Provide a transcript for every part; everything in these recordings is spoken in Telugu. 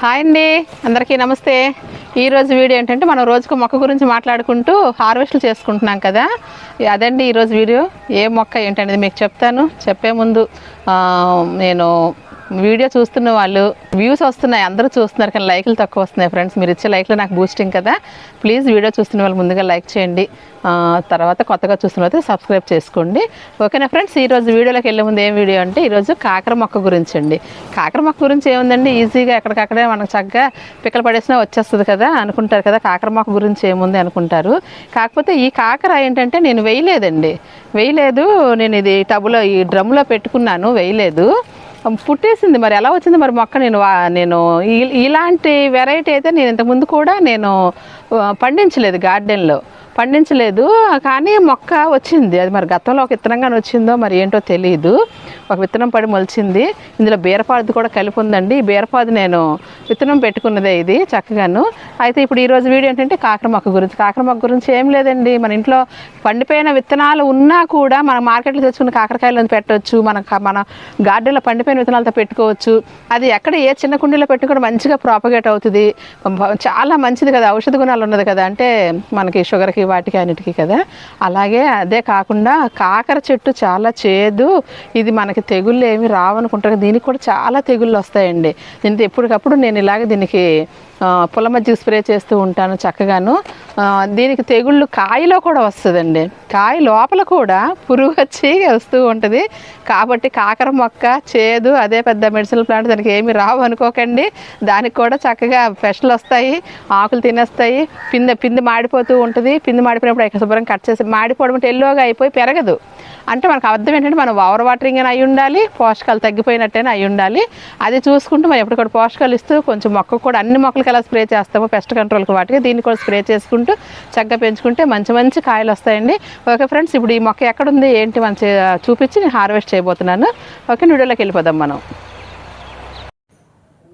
హాయ్ అండి. అందరికీ నమస్తే. ఈరోజు వీడియో ఏంటంటే మనం రోజుకు మొక్క గురించి మాట్లాడుకుంటూ హార్వెస్ట్లు చేసుకుంటున్నాం కదా. అదండి ఈరోజు వీడియో. ఏ మొక్క ఏంటనేది మీకు చెప్తాను. చెప్పే ముందు నేను వీడియో చూస్తున్న వాళ్ళు వ్యూస్ వస్తున్నాయి అందరూ చూస్తున్నారు కానీ లైక్లు తక్కువ వస్తున్నాయి ఫ్రెండ్స్. మీరు ఇచ్చే లైక్లు నాకు బూస్టింగ్ కదా. ప్లీజ్ వీడియో చూస్తున్న వాళ్ళు ముందుగా లైక్ చేయండి. తర్వాత కొత్తగా చూస్తున్న వాళ్ళు సబ్స్క్రైబ్ చేసుకోండి. ఓకేనా ఫ్రెండ్స్? ఈరోజు వీడియోలోకి వెళ్ళే ముందు ఏం వీడియో అంటే ఈరోజు కాకర మొక్క గురించి అండి. కాకర మొక్క గురించి ఏముందండి? ఈజీగా ఎక్కడికక్కడే మనకు చక్కగా పిక్కలు పడేసినా వచ్చేస్తుంది కదా అనుకుంటారు కదా. కాకర మొక్క గురించి ఏముంది అనుకుంటారు. కాకపోతే ఈ కాకర ఏంటంటే నేను వేయలేదండి. వేయలేదు. నేను ఇది టబులో ఈ డ్రమ్లో పెట్టుకున్నాను. వేయలేదు. పుట్టేసింది మరి. ఎలా వచ్చింది మరి మొక్క? నేను వా- నేను ఈ- ఇలాంటి వెరైటీ అయితే నేను ఇంతకుముందు కూడా నేను పండించలేదు గార్డెన్లో. పండించలేదు. కానీ మొక్క వచ్చింది. అది మరి గతంలో ఒక విత్తనంగా వచ్చిందో మరి ఏంటో తెలియదు ఒక విత్తనం పడి మొలిచింది. ఇందులో బీరపాదు కూడా కలిపి ఉందండి. ఈ బీరపాదు నేను విత్తనం పెట్టుకున్నదే ఇది చక్కగాను. అయితే ఇప్పుడు ఈరోజు వీడియో ఏంటంటే కాకర మొక్క గురించి. కాకర మొక్క గురించి ఏం లేదండి. మన ఇంట్లో పండిపోయిన విత్తనాలు ఉన్నా కూడా మన మార్కెట్లో తెచ్చుకున్న కాకరకాయలు పెట్టవచ్చు మన మన గార్డెన్లో పండిపోయిన విత్తనాలతో పెట్టుకోవచ్చు. అది ఎక్కడ ఏ చిన్న కుండీలో పెట్టుకుంటే మంచిగా ప్రాపగేట్ అవుతుంది. చాలా మంచిది కదా. ఔషధ గుణాలు ఉన్నది కదా. అంటే మనకి షుగర్కి వాటికి అన్నిటికీ కదా. అలాగే అదే కాకుండా కాకర చెట్టు చాలా చేదు. ఇది మనకి తెగుళ్ళు ఏమి రావనుకుంటారు. దీనికి కూడా చాలా తెగుళ్ళు వస్తాయండి. దీనికి ఎప్పటికప్పుడు నేను ఇలాగ దీనికి ఆ, మజ్జిగ స్ప్రే చేస్తూ ఉంటాను చక్కగాను. దీనికి తెగుళ్ళు కాయలో కూడా వస్తుందండి. కాయ లోపల కూడా పురుగు వచ్చి వస్తూ ఉంటుంది. కాబట్టి కాకర మొక్క చేదు అదే పెద్ద మెడిసిన్ ప్లాంట్ దానికి ఏమి రావు అనుకోకండి. దానికి కూడా చక్కగా పెషలు వస్తాయి ఆకులు తినేస్తాయి పిందె పిండి మాడిపోతూ ఉంటుంది. పిండి మాడిపోయినప్పుడు ఎక్కడ శుభ్రం కట్ చేసి మాడిపోవడం అంటే ఎల్లోగా అయిపోయి పెరగదు. అంటే మనకు అర్థం ఏంటంటే మనం ఓవర్ వాటరింగ్ అని అయి ఉండాలి పోషకాలు తగ్గిపోయినట్టేనే అయి ఉండాలి. అది చూసుకుంటూ మనం ఎప్పటికప్పుడు పోషకాలు ఇస్తూ కొంచెం మొక్క కూడా అన్ని మొక్కలకి ఎలా స్ప్రే చేస్తామో పెస్ట్ కంట్రోల్కి వాటికి దీన్ని కూడా స్ప్రే చేసుకుంటూ చక్కగా పెంచుకుంటే మంచి మంచి కాయలు వస్తాయండి. ఓకే ఫ్రెండ్స్ ఇప్పుడు ఈ మొక్క ఎక్కడుంది ఏంటి మంచి చూపించి నేను హార్వెస్ట్ చేయబోతున్నాను. ఓకే వీడియోలోకి వెళ్ళిపోదాం మనం.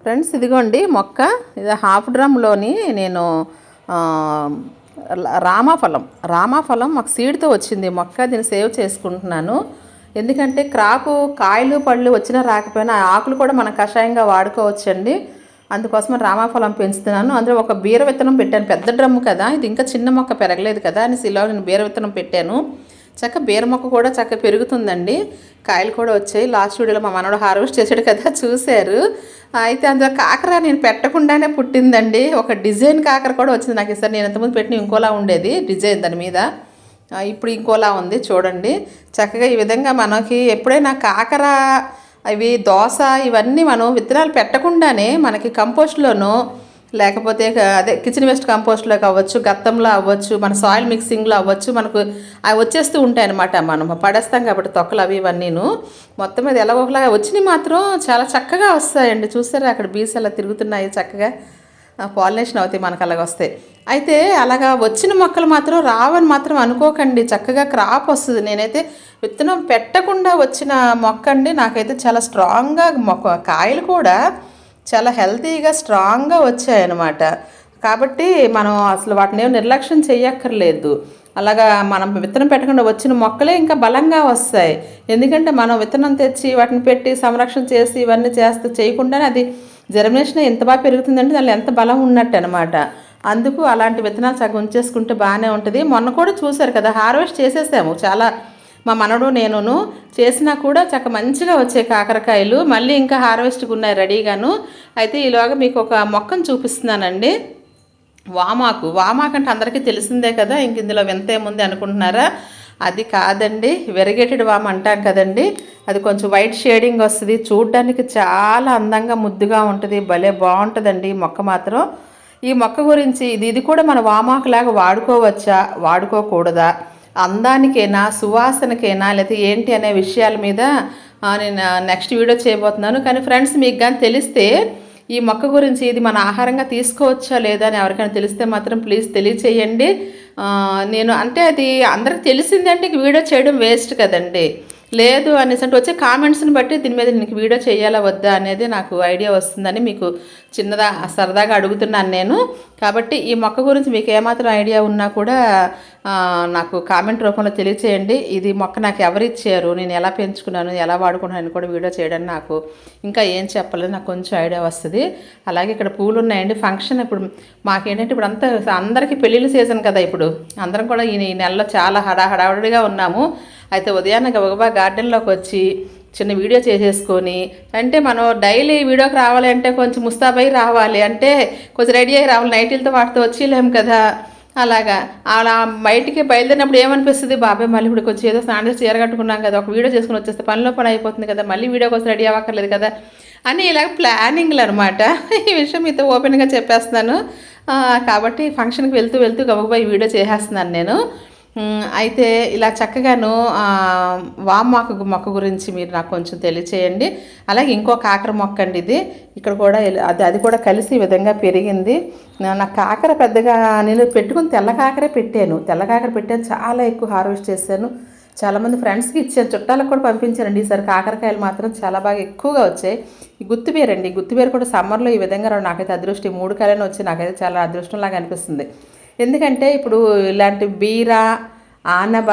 ఫ్రెండ్స్ ఇదిగోండి మొక్క. ఇది హాఫ్ డ్రమ్లోని నేను రామాఫలం రామాఫలం మాకు సీడ్తో వచ్చింది. మొక్క దీన్ని సేవ్ చేసుకుంటున్నాను. ఎందుకంటే క్రాపు కాయలు పళ్ళు వచ్చినా రాకపోయినా ఆకులు కూడా మనం కషాయంగా వాడుకోవచ్చండి. అందుకోసం రామాఫలం పెంచుతున్నాను. అందులో ఒక బీర విత్తనం పెట్టాను. పెద్ద డ్రమ్ము కదా. ఇది ఇంకా చిన్న మొక్క పెరగలేదు కదా. అని ఇలా నేను బీర విత్తనం పెట్టాను. చక్క బీర మొక్క కూడా చక్క పెరుగుతుందండి. కాయలు కూడా వచ్చాయి. లాస్ట్ వీడియోలో మా మనవడు హార్వెస్ట్ చేసాడు కదా. చూశారు. అయితే అందులో కాకర నేను పెట్టకుండానే పుట్టిందండి. ఒక డిజైన్ కాకర కూడా వచ్చింది. నాకు ఈసారి నేను ఇంతకుముందు పెట్టిన ఇంకోలా ఉండేది. డిజైన్ దాని మీద. ఇప్పుడు ఇంకోలా ఉంది. చూడండి. చక్కగా ఈ విధంగా మనకి ఎప్పుడైనా కాకర అవి దోస ఇవన్నీ మనం విత్తనాలు పెట్టకుండానే మనకి కంపోస్ట్లోనూ లేకపోతే అదే కిచెన్ వేస్ట్ కంపోస్ట్లో అవ్వచ్చు గత్తంలో అవ్వచ్చు మన సాయిల్ మిక్సింగ్లో అవ్వచ్చు మనకు అవి వచ్చేస్తూ ఉంటాయి అనమాట మనం పడేస్తాం కాబట్టి తొక్కలు అవి ఇవన్నీను. మొత్తం మీద ఎలా ఒకలాగా వచ్చినవి మాత్రం చాలా చక్కగా వస్తాయండి. చూసారా అక్కడ బీస్ అలా తిరుగుతున్నాయి చక్కగా. పాలినేషన్ అవుతాయి మనకు అలాగ వస్తాయి. అయితే అలాగా వచ్చిన మొక్కలు మాత్రం రావని మాత్రం అనుకోకండి. చక్కగా క్రాప్ వస్తుంది. నేనైతే విత్తనం పెట్టకుండా వచ్చిన మొక్క అండి. నాకైతే చాలా స్ట్రాంగ్గా మొక్క కాయలు కూడా చాలా హెల్తీగా స్ట్రాంగ్గా వచ్చాయన్నమాట. కాబట్టి మనం అసలు వాటిని ఏం నిర్లక్ష్యం చేయక్కర్లేదు. అలాగా మనం విత్తనం పెట్టకుండా వచ్చిన మొక్కలే ఇంకా బలంగా వస్తాయి. ఎందుకంటే మనం విత్తనం తెచ్చి వాటిని పెట్టి సంరక్షణ చేసి ఇవన్నీ చేస్తే చేయకుండానే అది జర్మినేషన్ ఎంత బాగా పెరుగుతుందంటే దానిలో ఎంత బలం ఉన్నట్టు అనమాట అందుకు అలాంటి విత్తనాలు సగం ఉంచేసుకుంటే బాగానే ఉంటుంది. మొన్న కూడా చూశారు కదా హార్వెస్ట్ చేసేసాము. చాలా మా మనడు నేనును చేసినా కూడా చక్క మంచిగా వచ్చే కాకరకాయలు. మళ్ళీ ఇంకా హార్వెస్ట్కి ఉన్నాయి రెడీగాను. అయితే ఈలోగా మీకు ఒక మొక్కను చూపిస్తున్నానండి. వామాకు. వామాకు అంటే అందరికీ తెలిసిందే కదా ఇంక ఇందులో వింత ఏముంది అనుకుంటున్నారా? అది కాదండి వెరిగేటెడ్ వామ్ అంటాం కదండి. అది కొంచెం వైట్ షేడింగ్ వస్తుంది. చూడ్డానికి చాలా అందంగా ముద్దుగా ఉంటుంది. భలే బాగుంటుందండి ఈ మొక్క మాత్రం. ఈ మొక్క గురించి ఇది ఇది కూడా మన వామాకులాగా వాడుకోవచ్చా? వాడుకోకూడదా? అందానికైనా సువాసనకైనా లేకపోతే ఏంటి అనే విషయాల మీద నేను నెక్స్ట్ వీడియో చేయబోతున్నాను. కానీ ఫ్రెండ్స్ మీకు కానీ తెలిస్తే ఈ మొక్క గురించి ఇది మన ఆహారంగా తీసుకోవచ్చా లేదా అని ఎవరికైనా తెలిస్తే మాత్రం ప్లీజ్ తెలియచేయండి. నేను అంటే అది అందరికి తెలిసిందంటే ఇంక వీడియో చేయడం వేస్ట్ కదండి. లేదు అనేసి అంటే వచ్చే కామెంట్స్ని బట్టి దీని మీద నీకు వీడియో చేయాలా వద్దా అనేది నాకు ఐడియా వస్తుందని మీకు చిన్నదా సరదాగా అడుగుతున్నాను నేను. కాబట్టి ఈ మొక్క గురించి మీకు ఏమాత్రం ఐడియా ఉన్నా కూడా నాకు కామెంట్ రూపంలో తెలియచేయండి. ఇది మొక్క నాకు ఎవరిచ్చారు నేను ఎలా పెంచుకున్నాను ఎలా వాడుకున్నాను కూడా వీడియో చేయడానికి నాకు ఇంకా ఏం చెప్పలేదు నాకు కొంచెం ఐడియా వస్తుంది. అలాగే ఇక్కడ పూలు ఉన్నాయండి. ఫంక్షన్ ఇప్పుడు మాకేంటంటే ఇప్పుడు అంతా అందరికీ పెళ్ళిళ్ళ సీజన్ కదా ఇప్పుడు. అందరం కూడా ఈ ఈ నెలలో చాలా హడా హడావుడిగా ఉన్నాము. అయితే ఉదయాన్నే గబగబా గార్డెన్లోకి వచ్చి చిన్న వీడియో చేసేసుకొని అంటే మనం డైలీ వీడియోకి రావాలి అంటే కొంచెం ముస్తాబై రావాలి అంటే కొంచెం రెడీ అయ్యి రావాలి నైటీలతో వాటితో వచ్చేలేము కదా. అలాగా. అలా బయటికి బయలుదేరినప్పుడు ఏమనిపిస్తుంది? బాబాయ్ మళ్ళీ ఇప్పుడు కొంచెం ఏదో స్నానం చేసి చీర కట్టుకున్నాం కదా ఒక వీడియో చేసుకుని వచ్చేస్తే పనిలో పని అయిపోతుంది కదా మళ్ళీ వీడియో కోసం రెడీ అవ్వక్కర్లేదు కదా అని ఇలా ప్లానింగ్లు అనమాట ఈ విషయం మీతో ఓపెన్గా చెప్పేస్తున్నాను. కాబట్టి ఫంక్షన్కి వెళ్తూ వెళ్తూ గబగబా ఈ వీడియో చేసేస్తున్నాను నేను. అయితే ఇలా చక్కగాను ఆ, వామాకు మొక్క గురించి మీరు నాకు కొంచెం తెలియచేయండి. అలాగే ఇంకో కాకర మొక్క అండి ఇది. ఇక్కడ కూడా అది అది కూడా కలిసి ఈ విధంగా పెరిగింది. నా- కాకర పెద్దగా నేను పెట్టుకుని తెల్ల కాకరే పెట్టాను. తెల్ల కాకర పెట్టాను చాలా ఎక్కువ హార్వెస్ట్ చేశాను. చాలామంది ఫ్రెండ్స్కి ఇచ్చాను. చుట్టాలకు కూడా పంపించానండి. ఈసారి కాకరకాయలు మాత్రం చాలా బాగా ఎక్కువగా వచ్చాయి. ఈ గుత్తిబీర అండి కూడా సమ్మర్లో ఈ విధంగా నాకైతే అదృష్టం. మూడు కాయలను వచ్చి నాకైతే చాలా అదృష్టంలాగా అనిపిస్తుంది. ఎందుకంటే ఇప్పుడు ఇలాంటి బీర ఆనబ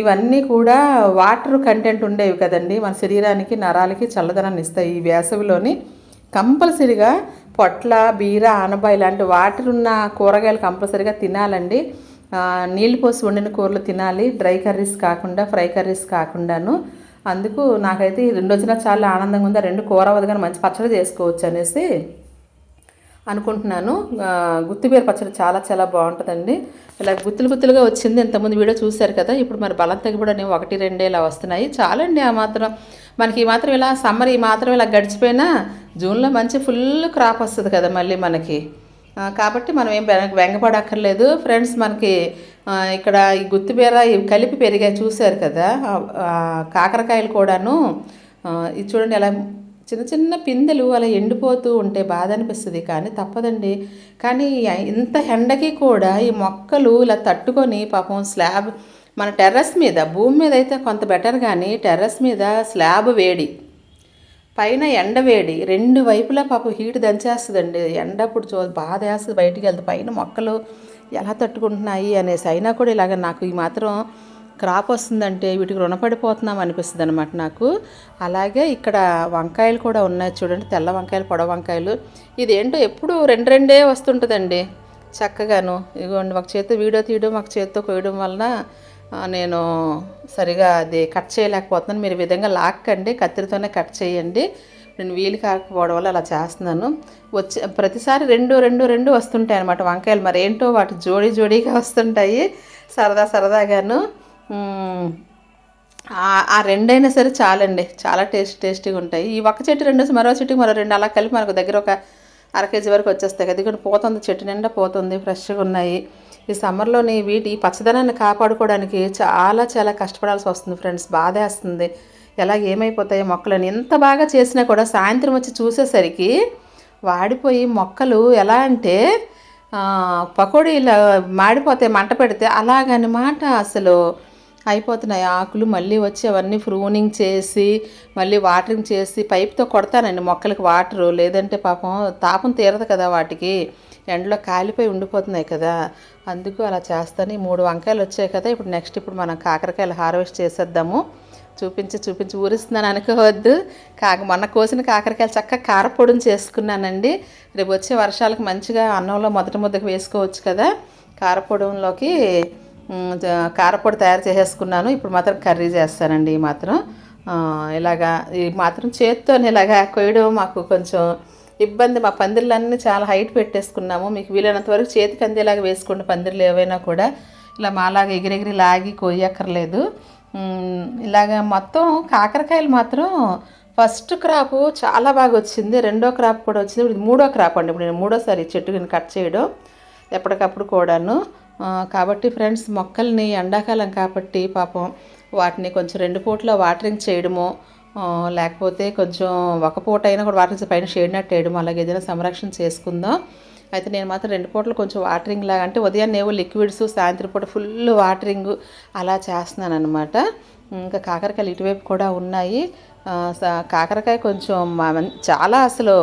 ఇవన్నీ కూడా వాటర్ కంటెంట్ ఉండేవి కదండి. మన శరీరానికి నరాలకి చల్లదనాన్ని ఇస్తాయి ఈ వేసవిలోని. కంపల్సరిగా పొట్ల బీర ఆనబ ఇలాంటి వాటర్ ఉన్న కూరగాయలు కంపల్సరిగా తినాలండి. నీళ్ళు పోసి వండిన కూరలు తినాలి. డ్రై కర్రీస్ కాకుండా ఫ్రై కర్రీస్ కాకుండాను. అందుకు నాకైతే ఈ రెండు వచ్చినా చాలా ఆనందంగా ఉంది. రెండు కూర వదగానే మంచి పచ్చడి చేసుకోవచ్చు అనేసి. అనుకుంటున్నాను. ఆ, గుత్తిబీర పచ్చడి చాలా చాలా బాగుంటుందండి. ఇలా గుత్తులు గుత్తులుగా వచ్చింది. ఇంతకుముందు వీడియో చూశారు కదా ఇప్పుడు మరి బలం తగ్గి కూడా నేను ఒకటి రెండే ఇలా వస్తున్నాయి. చాలండి ఆ మాత్రం. మనకి ఈ మాత్రం ఇలా సమ్మర్ ఈ మాత్రం ఇలా గడిచిపోయినా జూన్లో మంచి ఫుల్ క్రాప్ వస్తుంది కదా మళ్ళీ మనకి. కాబట్టి మనం ఏం వెనక వెంగపడక్కర్లేదు ఫ్రెండ్స్ మనకి ఇక్కడ ఈ గుత్తిబీర ఇవి కలిపి పెరిగాయి చూశారు కదా. కాకరకాయలు కూడాను. ఇది చూడండి ఎలా చిన్న చిన్న పిందెలు అలా ఎండిపోతూ ఉంటే బాధ అనిపిస్తుంది కానీ తప్పదండి. కానీ ఇంత ఎండకి కూడా ఈ మొక్కలు ఇలా తట్టుకొని పాపం స్లాబ్ మన టెర్రస్ మీద భూమి మీద అయితే కొంత బెటర్ కానీ టెర్రస్ మీద స్లాబ్ వేడి పైన ఎండ వేడి రెండు వైపులా పాపం హీట్ దంచేస్తుందండి. ఎండ అప్పుడు చూ బాధ వేస్తుంది బయటికి వెళ్తే. పైన మొక్కలు ఎలా తట్టుకుంటున్నాయి అనేసి అయినా కూడా ఇలాగ నాకు ఈ మాత్రం క్రాప్ వస్తుందంటే వీటికి రుణపడిపోతున్నాం అనిపిస్తుంది అనమాట నాకు. అలాగే ఇక్కడ వంకాయలు కూడా ఉన్నాయి చూడండి తెల్ల వంకాయలు పొడ వంకాయలు. ఇదేంటో ఎప్పుడు రెండు రెండే వస్తుంటుందండి చక్కగాను. ఇదిగోండి ఒక చేతితో వీడియో తీయడం ఒక చేతితో కోయడం వలన నేను సరిగా అది కట్ చేయలేకపోతున్నాను. మీరు విధంగా లాక్కండి కత్తిరితోనే కట్ చేయండి. నేను వీలు కాకపోవడం వల్ల అలా చేస్తున్నాను. వచ్చే ప్రతిసారి రెండు రెండు రెండు వస్తుంటాయి అనమాట వంకాయలు. మరి ఏంటో వాటి జోడీ జోడీగా వస్తుంటాయి. సరదా సరదాగాను. ఆ- రెండైనా సరే చాలండి. చాలా టేస్ట్ టేస్టీగా ఉంటాయి. ఈ ఒక్క చెట్టు రెండు మరో చెట్టుకి మరో రెండు అలా కలిపి మనకు దగ్గర ఒక అర కేజీ వరకు వచ్చేస్తాయి కదా. ఇక్కడ పోతుంది చెట్టు నిండా పోతుంది ఫ్రెష్గా ఉన్నాయి. ఈ సమ్మర్లోని వీటి ఈ పచ్చదనాన్ని కాపాడుకోవడానికి చాలా చాలా కష్టపడాల్సి వస్తుంది ఫ్రెండ్స్. బాధేస్తుంది ఎలా ఏమైపోతాయి మొక్కలని ఎంత బాగా చేసినా కూడా సాయంత్రం వచ్చి చూసేసరికి వాడిపోయి మొక్కలు ఎలా అంటే పకోడీలు మాడిపోతే మంట పెడితే అలాగనమాట అసలు. అయిపోతున్నాయి. ఆకులు మళ్ళీ వచ్చి అవన్నీ ప్రూనింగ్ చేసి మళ్ళీ వాటరింగ్ చేసి పైప్తో కొడతానండి మొక్కలకి వాటరు. లేదంటే పాపం తాపం తీరదు కదా వాటికి. ఎండలో కాలిపోయి ఉండిపోతున్నాయి కదా. అందుకు అలా చేస్తాను. ఈ మూడు వంకాయలు వచ్చాయి కదా. ఇప్పుడు నెక్స్ట్ ఇప్పుడు మనం కాకరకాయలు హార్వెస్ట్ చేసేద్దాము. చూపించి చూపించి ఊరిస్తున్నాను అనుకోవద్దు. కాక మొన్న కోసిన కాకరకాయలు చక్కగా కారపొడిని చేసుకున్నానండి. రేపు వచ్చే వర్షాలకు మంచిగా అన్నంలో మొదటి ముద్దకు వేసుకోవచ్చు కదా. కారపొడంలోకి కారపొడి తయారు చేసేసుకున్నాను. ఇప్పుడు మాత్రం కర్రీ చేస్తానండి ఈ మాత్రం. ఇలాగా ఈ మాత్రం చేత్తో ఇలాగా కొయ్యడం మాకు కొంచెం ఇబ్బంది. మా పందిర్లన్నీ చాలా హైట్ పెట్టేసుకున్నాము. మీకు వీలైనంత వరకు చేతికి అందేలాగా వేసుకోండి పందిర్లు ఏవైనా కూడా. ఇలా మాలాగా ఎగిరెగిరి లాగి కొయ్యక్కర్లేదు ఇలాగా ఇలాగ మొత్తం కాకరకాయలు మాత్రం ఫస్ట్ క్రాప్ చాలా బాగా వచ్చింది. రెండో క్రాప్ కూడా వచ్చింది. ఇప్పుడు మూడో క్రాప్ అండి. ఇప్పుడు నేను మూడోసారి ఈ చెట్టుని కట్ చేయడం ఎప్పటికప్పుడు కూడాను. కాబట్టి ఫ్రెండ్స్ మొక్కల్ని ఎండాకాలం కాబట్టి పాపం వాటిని కొంచెం రెండు పూట్ల వాటరింగ్ చేయడము లేకపోతే కొంచెం ఒక పూట అయినా కూడా వాటరింగ్ పైన షేడ్ నట్టు వేయడం అలాగే ఏదైనా సంరక్షణ చేసుకుందాం. అయితే నేను మాత్రం రెండు పూటలు కొంచెం వాటరింగ్ లాగా అంటే ఉదయాన్నే ఏవో లిక్విడ్స్ సాయంత్రం పూట ఫుల్ వాటరింగ్ అలా చేస్తున్నాను అనమాట ఇంకా కాకరకాయలు ఇటువైపు కూడా ఉన్నాయి. స- కాకరకాయ కొంచెం చాలా అసలు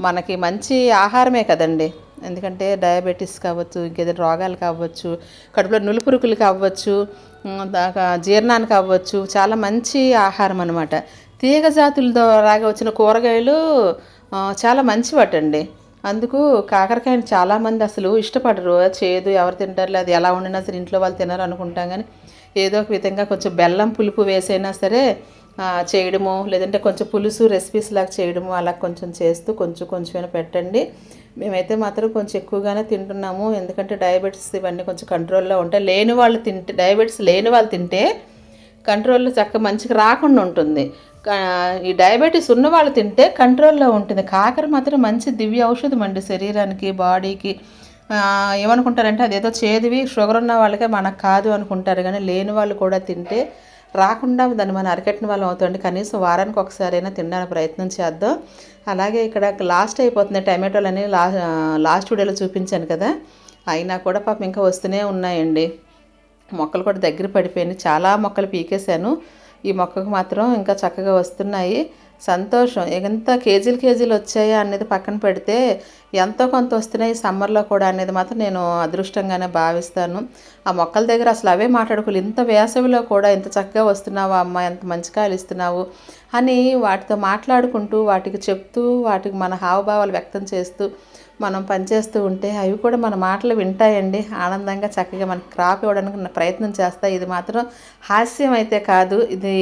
మనకి మంచి ఆహారమే కదండి. ఎందుకంటే డయాబెటీస్ కావచ్చు ఇంకేదైనా రోగాలు కావచ్చు కడుపులో నులుపురుకులు కావచ్చు దాకా జీర్ణానికి కావచ్చు చాలా మంచి ఆహారం అనమాట తీగ జాతుల ద్వారా వచ్చిన కూరగాయలు చాలా మంచి వాటండి అందుకు కాకరకాయని చాలామంది అసలు ఇష్టపడరు. చేదు ఎవరు తింటారు అది ఎలా వండినా సరే ఇంట్లో వాళ్ళు తినరు అనుకుంటాం కానీ ఏదో ఒక విధంగా కొంచెం బెల్లం పులుపు వేసైనా సరే చేయడము లేదంటే కొంచెం పులుసు రెసిపీస్ లాగా చేయడము అలా కొంచెం చేస్తూ కొంచెం కొంచెమైనా పెట్టండి. మేమైతే మాత్రం కొంచెం ఎక్కువగానే తింటున్నాము. ఎందుకంటే డయాబెటీస్ ఇవన్నీ కొంచెం కంట్రోల్లో ఉంటాయి. లేని వాళ్ళు తింటే డయాబెటీస్ లేని వాళ్ళు తింటే కంట్రోల్లో చక్కగా మంచిగా రాకుండా ఉంటుంది. ఈ డయాబెటీస్ ఉన్న వాళ్ళు తింటే కంట్రోల్లో ఉంటుంది. కాకర మాత్రం మంచి దివ్య ఔషధం అండి శరీరానికి బాడీకి. ఏమనుకుంటారంటే అదేదో చేదివి షుగర్ ఉన్న వాళ్ళకే మనకు కాదు అనుకుంటారు. కానీ లేని వాళ్ళు కూడా తింటే రాకుండా దాన్ని మనం అరికట్టిన వాళ్ళం అవుతుంది కనీసం వారానికి ఒకసారైనా తినడానికి ప్రయత్నం చేద్దాం. అలాగే ఇక్కడ లాస్ట్ అయిపోతుంది అనేవి లా లాస్ట్ వీడియోలో చూపించాను కదా. అయినా కూడా పాపం ఇంకా వస్తూనే ఉన్నాయండి. మొక్కలు కూడా దగ్గర పడిపోయినాయి. చాలా మొక్కలు పీకేశాను. ఈ మొక్కకు మాత్రం ఇంకా చక్కగా వస్తున్నాయి. సంతోషం. ఎంత కేజీలు కేజీలు వచ్చాయా అనేది పక్కన పెడితే ఎంతో కొంత వస్తున్నాయి సమ్మర్లో కూడా అనేది మాత్రం నేను అదృష్టంగానే భావిస్తాను. ఆ మొక్కల దగ్గర అసలు అవే మాట్లాడుకోలేదు ఇంత వేసవిలో కూడా ఇంత చక్కగా వస్తున్నావు అమ్మ ఎంత మంచి కాయలు ఇస్తున్నావు అని వాటితో మాట్లాడుకుంటూ వాటికి చెప్తూ వాటికి మన హావభావాలు వ్యక్తం చేస్తూ మనం పనిచేస్తూ ఉంటే అవి కూడా మన మాటలు వింటాయండి. ఆనందంగా చక్కగా మనకి క్రాప్ ఇవ్వడానికి ప్రయత్నం చేస్తాయి. ఇది మాత్రం హాస్యం అయితే కాదు. ఇది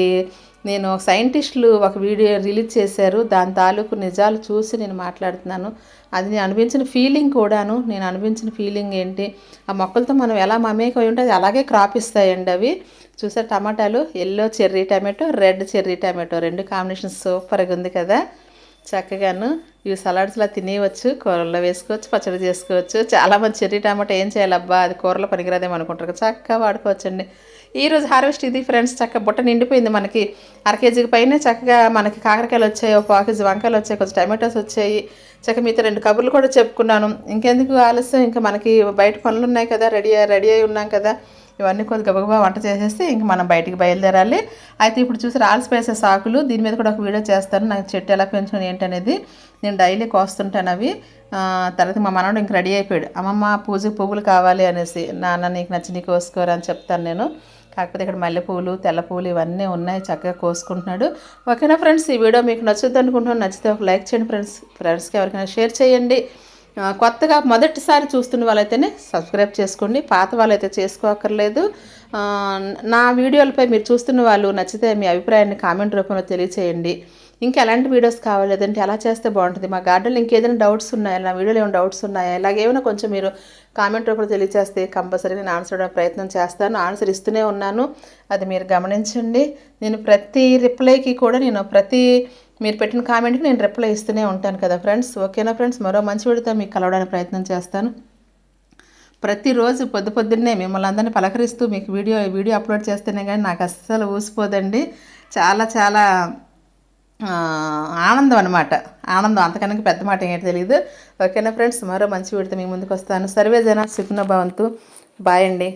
నేను సైంటిస్టులు ఒక వీడియో రిలీజ్ చేశారు. దాని తాలూకు నిజాలు చూసి నేను మాట్లాడుతున్నాను. అది నేను అనిపించిన ఫీలింగ్ కూడాను నేను అనిపించిన ఫీలింగ్ ఏంటి? ఆ మొక్కలతో మనం ఎలా మమేకం ఉంటే అది అలాగే క్రాప్ ఇస్తాయండి అవి. చూసే టమాటాలు yellow cherry tomato red cherry tomato రెండు కాంబినేషన్ సూపర్గా ఉంది కదా. చక్కగాను ఇవి సలాడ్స్లా తినేయవచ్చు కూరల్లో వేసుకోవచ్చు పచ్చడి చేసుకోవచ్చు. చాలా మంది చెర్రీ టమాటా ఏం చేయాలబ్బా? అది కూరలో పనికిరాదేమో అనుకుంటారు కదా. చక్కగా వాడుకోవచ్చండి. ఈరోజు హార్వెస్ట్ ఇది ఫ్రెండ్స్ చక్కగా బుట్ట నిండిపోయింది మనకి. అర కేజీకి పైన చక్కగా మనకి కాకరకాయలు వచ్చాయి ఒక పావు కేజీ వంకాయలు వచ్చాయి కొంచెం టమాటోస్ వచ్చాయి. చక్కగా మీతో రెండు కబుర్లు కూడా చెప్పుకున్నాను. ఇంకెందుకు ఆలస్యం? ఇంకా మనకి బయట పనులు ఉన్నాయి కదా రెడీ రెడీ అయి ఉన్నాం కదా. ఇవన్నీ కొద్ది గబగబా వంట చేసేస్తే ఇంక మనం బయటికి బయలుదేరాలి. అయితే ఇప్పుడు చూసి రాల్సిపోయేసే సాకులు దీని మీద కూడా ఒక వీడియో చేస్తాను. నాకు చెట్టు ఎలా పెంచుకుని ఏంటనేది నేను డైలీ కోస్తుంటాను అవి. తర్వాత మా మనవడు ఇంక రెడీ అయిపోయాడు. అమ్మమ్మ పూజకు పువ్వులు కావాలి అనేసి నాన్న నీకు నచ్చి నీకు కోసుకోరు అని చెప్తాను నేను. కాకపోతే ఇక్కడ మల్లెపూలు తెల్ల పూలు ఇవన్నీ ఉన్నాయి చక్కగా కోసుకుంటున్నాడు. ఓకేనా ఫ్రెండ్స్? ఈ వీడియో మీకు నచ్చుద్ది అనుకుంటున్నాను. నచ్చితే ఒక లైక్ చేయండి ఫ్రెండ్స్. ఫ్రెండ్స్కి ఎవరికైనా షేర్ చేయండి. కొత్తగా మొదటిసారి చూస్తున్న వాళ్ళైతేనే సబ్స్క్రైబ్ చేసుకోండి. పాత వాళ్ళైతే చేసుకోక్కర్లేదు. నా వీడియోలపై మీరు చూస్తున్న వాళ్ళు నచ్చితే మీ అభిప్రాయాన్ని కామెంట్ రూపంలో తెలియచేయండి. ఇంకా ఎలాంటి వీడియోస్ కావాలి? లేదంటే ఎలా చేస్తే బాగుంటుంది? మా గార్డెన్లో ఇంకేదైనా డౌట్స్ ఉన్నాయా? నా వీడియోలో ఏమైనా డౌట్స్ ఉన్నాయా? ఇలాగేమైనా కొంచెం మీరు కామెంట్ రూపంలో తెలియచేస్తే కంపల్సరీ నేను ఆన్సర్ ఇవ్వడానికి ప్రయత్నం చేస్తాను. ఆన్సర్ ఇస్తూనే ఉన్నాను. అది మీరు గమనించండి. నేను ప్రతి రిప్లైకి కూడా నేను ప్రతి మీరు పెట్టిన కామెంట్కి నేను రిప్లై ఇస్తూనే ఉంటాను కదా ఫ్రెండ్స్ ఓకేనా ఫ్రెండ్స్ మరో మంచి వీడితో మీకు కలవడానికి ప్రయత్నం చేస్తాను. ప్రతిరోజు పొద్దు పొద్దున్నే మిమ్మల్ని అందరినీ పలకరిస్తూ మీకు వీడియో వీడియో అప్లోడ్ చేస్తేనే కానీ నాకు అస్సలు ఊసిపోదండి. చాలా చాలా ఆనందం అనమాట ఆనందం. అంతకన్నా పెద్ద మాట ఏంటి తెలియదు ఓకేనా ఫ్రెండ్స్? మరో మంచి వీడితో మీ ముందుకు వస్తాను సర్వే జన సుఖన భవంతు. బాయ్ అండి.